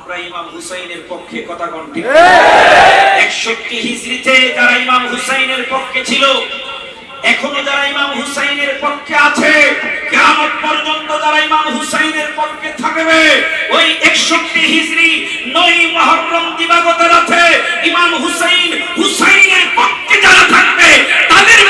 আমরা ইমাম হুসাইনের পক্ষে কথা একষট্টি হিজড়িতে যারা ইমাম হুসাইনের পক্ষে ছিল এখনও যারা ইমাম হুসাইনের পক্ষে আছে কিয়ামত পর্যন্ত যারা ইমাম হুসাইনের পক্ষে থাকবে ওই একষট্টি হিজড়ি নয় মুহররম দিবাগত রাতে ইমাম হুসাইন হুসাইনের পক্ষে যারা থাকবে তাদের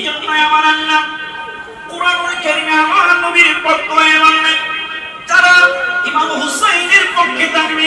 এই জন্যই আমার আল্লাহ কোরআনুল কারীমে নবীর পক্ষে বললেন যারা ইমাম হুসাইনের পক্ষে থাকবে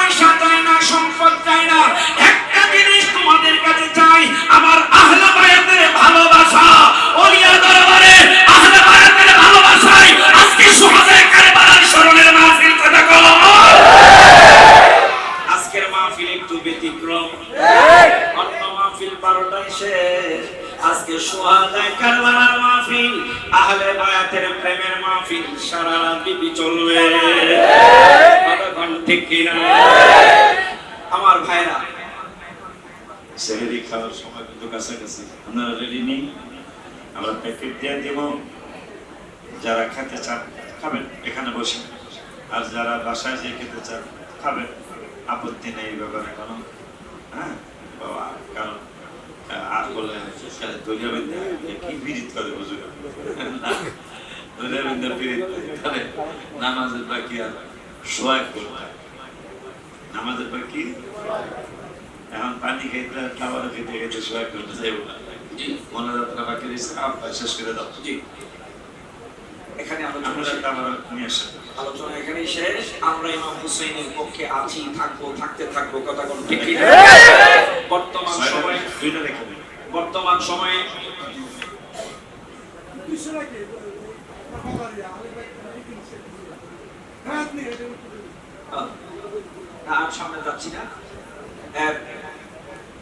আহলে বায়াতের প্রেমের মাহফিল সারা রাত চলবে। ঠিক কিনা? আমার ভাইরা যারা খেতে চান, খাবেন। এখানে বসে। আর যারা বাসায় যেয়ে খেতে চান, খাবেন। আপত্তি নেই ব্যাপারে কোনো। হ্যাঁ বাবা কারণ আহ, আর বলে দলীয় কি বিরিত করে বুঝুন দলীয় বিরিত করে নামাজের বাকি আর সোয়াগ করতে নামাজের বাকি? এখন পানি খাইতে খাবার খেতে খেতে সোয়াগ করতে যাইব জি। মনে যাত্রা বাকি রয়েছে শেষ করে দাও। জি। এখানে আলোচনা আমরা খাবার নিয়ে আসেন আলোচনা এখানেই শেষ। আমরা ইমাম হুসেনের পক্ষে আছি থাকব থাকতে থাকব কথা কোন ঠিক বর্তমান সময়ে দুইটা রেখে দিন। বর্তমান সময়ে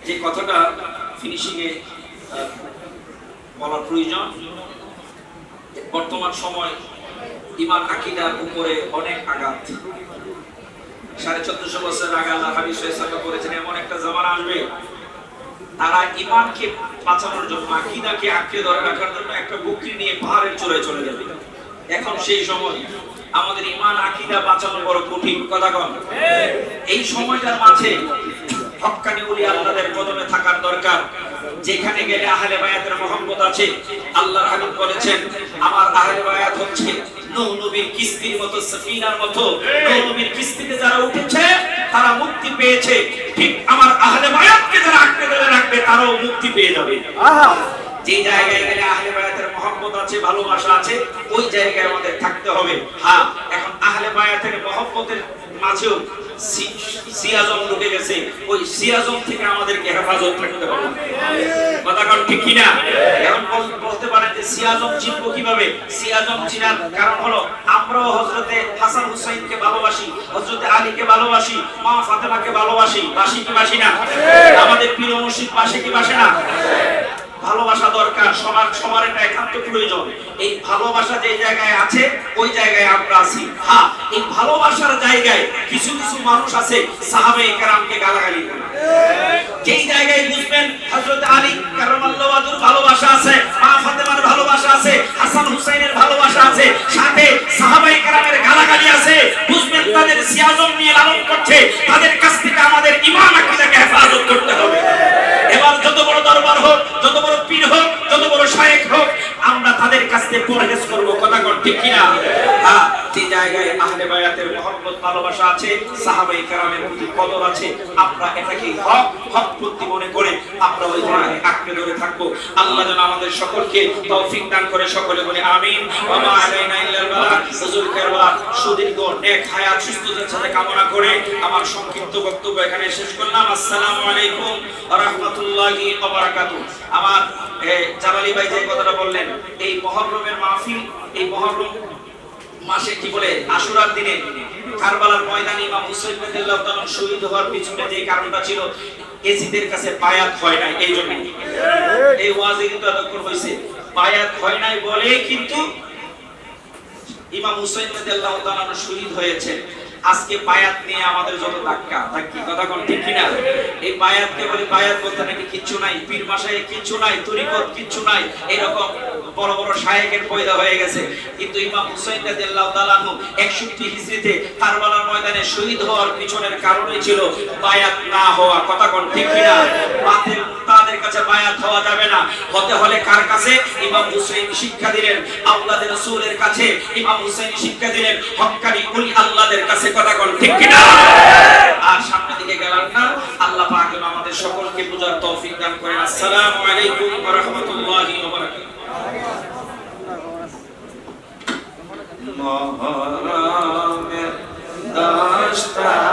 যে কথাটা বলার প্রয়োজন বর্তমান সময় ইমান, আকিদার উপরে অনেক আঘাত। সাড়ে চোদ্দশো বছর আগে আল্লাহ করেছেন এমন একটা জামানা আসবে তারা ইমানকে বাঁচানোর জন্য, আকিদাকে আঁকড়ে ধরে রাখার জন্য একটা বকরি নিয়ে পাহাড়ের চূড়ায় চলে যাবে। এখন সেই সময় আমাদের ইমান, আকিদা বাঁচানো বড় কঠিন কথা কন এই সময়টার মাঝে হক্কানি উলি আল্লাহদের কদমে থাকার দরকার। যেখানে গেলে আহলে বায়াতের মোহাম্মদ আছে। আল্লাহর হাবিব বলেছেন, আমার আহলে বায়াত হচ্ছে নূহ নবীর কিস্তির মতো সফিনার মতো নূহ নবীর কিস্তিতে যারা উঠেছে তারা মুক্তি পেয়েছে। ঠিক আমার আহলে বায়াতকে যারা আঁকড়ে ধরে রাখবে তারাও মুক্তি পেয়ে যাবে। যে জায়গায় গেলে আহলে বায়াতের মহব্বত আছে ভালোবাসা আছে ওই জায়গায় আমাদের থাকতে হবে। হ্যাঁ এখন আহলে বায়াতের মহব্বতের মাঝেও সিয়াজম ঢুকে গেছে। ওই সিয়াজম থেকে আমাদেরকে হেফাজত রাখতে হবে। কথা কোন ঠিক কিনা? এখন বলতে পারেন সিয়াজম চিনবো কীভাবে? সিয়াজম চিনার কারণ হলো আমরাও হযরতে হাসান হুসাইনকে ভালোবাসি হজরতে আলীকে ভালোবাসি, মা ফাতেমাকে ভালোবাসি। বাসি কি বাসি না? আমাদের প্রিয় মুর্শিদ বাসে কি বাসে না? ভালোবাসা দরকার, সবার সবার এটা একান্ত প্রয়োজন। এই ভালোবাসা যে জায়গায় আছে, ওই জায়গায় আমরা আছি। হ্যাঁ এই ভালোবাসার জায়গায় কিছু কিছু মানুষ আছে, সাহাবে কেরামকে গালাগালি করে। যেই জায়গায় বুঝবেন, হযরত আলী কারামাল্লাহু ভালোবাসা আছে, মা ফাতেমার ভালোবাসা আছে, হাসান হুসাইনের ভালোবাসা আছে, সাথে সাহাবায়ে কেরামের গালাগালি আছে, বুঝবেন তাদের সিয়াজম নিয়ে লালন করছে, তাদের কাছ থেকে আমাদের ঈমান আকীদাকে হেফাজত করতে হবে। এবার যত বড় দরবার হোক, যত বড় পীর হোক, যত বড় শায়েখ হোক, আমরা তাদের কাছ থেকে পরহেজ করব। কথা ঠিক কিনা? হ্যাঁ জায়গায় আহলে মহব্বত ভালোবাসা আছে, সাহাবাই প্রতি কদর আছে। আমরা এটাকে হক হক প্রতি মনে করে আমরা ওই ধরে থাকব। আল্লাহ যেন আমাদের সকলকে তৌফিক দান করে সকলে বলে আমিন। আলাইনা ইল্লাল হুজুর সুদীর্ঘ নেক হায়াত, সুস্থতার সাথে কামনা করে আমার সংক্ষিপ্ত বক্তব্য এখানে শেষ করলাম। আসসালামু আলাইকুম রাহমাতুল্লাহি ওয়া আমার জালালি ভাই যে কথাটা বললেন, এই মহররমের মাহফিল, এই মহররম মাসে কি বলে আশুরার দিনে কারবালার ময়দানে ইমাম হুসাইন রাদিয়াল্লাহু তাআলা শহীদ হওয়ার পিছনে যে কারণটা ছিল এজিদের কাছে বায়াত হয় নাই, এই জন্য। এই ওয়াজে কিন্তু এতক্ষণ হয়েছে বায়াত হয় নাই বলে কিন্তু ইমাম হুসাইন রাদিয়াল্লাহু তাআলা শহীদ আজকে বায়াত নিয়ে আমাদের যত ধাক্কা, তা কি কথা কোন ঠিক কিনা? এই বলে বায়াত বলতে নাকি কিচ্ছু নাই, পীর মাসায় কিচ্ছু নাই, তরিকত কিচ্ছু নাই, এরকম বড় বড় শায়েকের পয়দা হয়ে গেছে। কিন্তু ইমাম হুসাইন রাদিয়াল্লাহু তাআলা 61 হিজরিতে কারবালার ময়দানে শহীদ হওয়ার পিছনের কারণই ছিল বায়াত না হওয়া। কথা কোন ঠিক কিনা? বাতিল তাদের কাছে বায়াত হওয়া যাবে না। হতে হলে কার কাছে? ইমাম হুসাইন শিক্ষা দিলেন আল্লাহর রাসূলের কাছে। ইমাম হুসাইন শিক্ষা দিলেন হক্কানি উলি আল্লাহদের কাছে। কথা কোন ঠিক কিনা? আর সামনে দিকে গেলাম না। আল্লাহ পাক আমাদের সকলকে পূজার তৌফিক দান করেন। আসসালামু আলাইকুম ওয়া রাহমাতুল্লাহি ওয়া বারাকাতুহু। মহরমের দশটা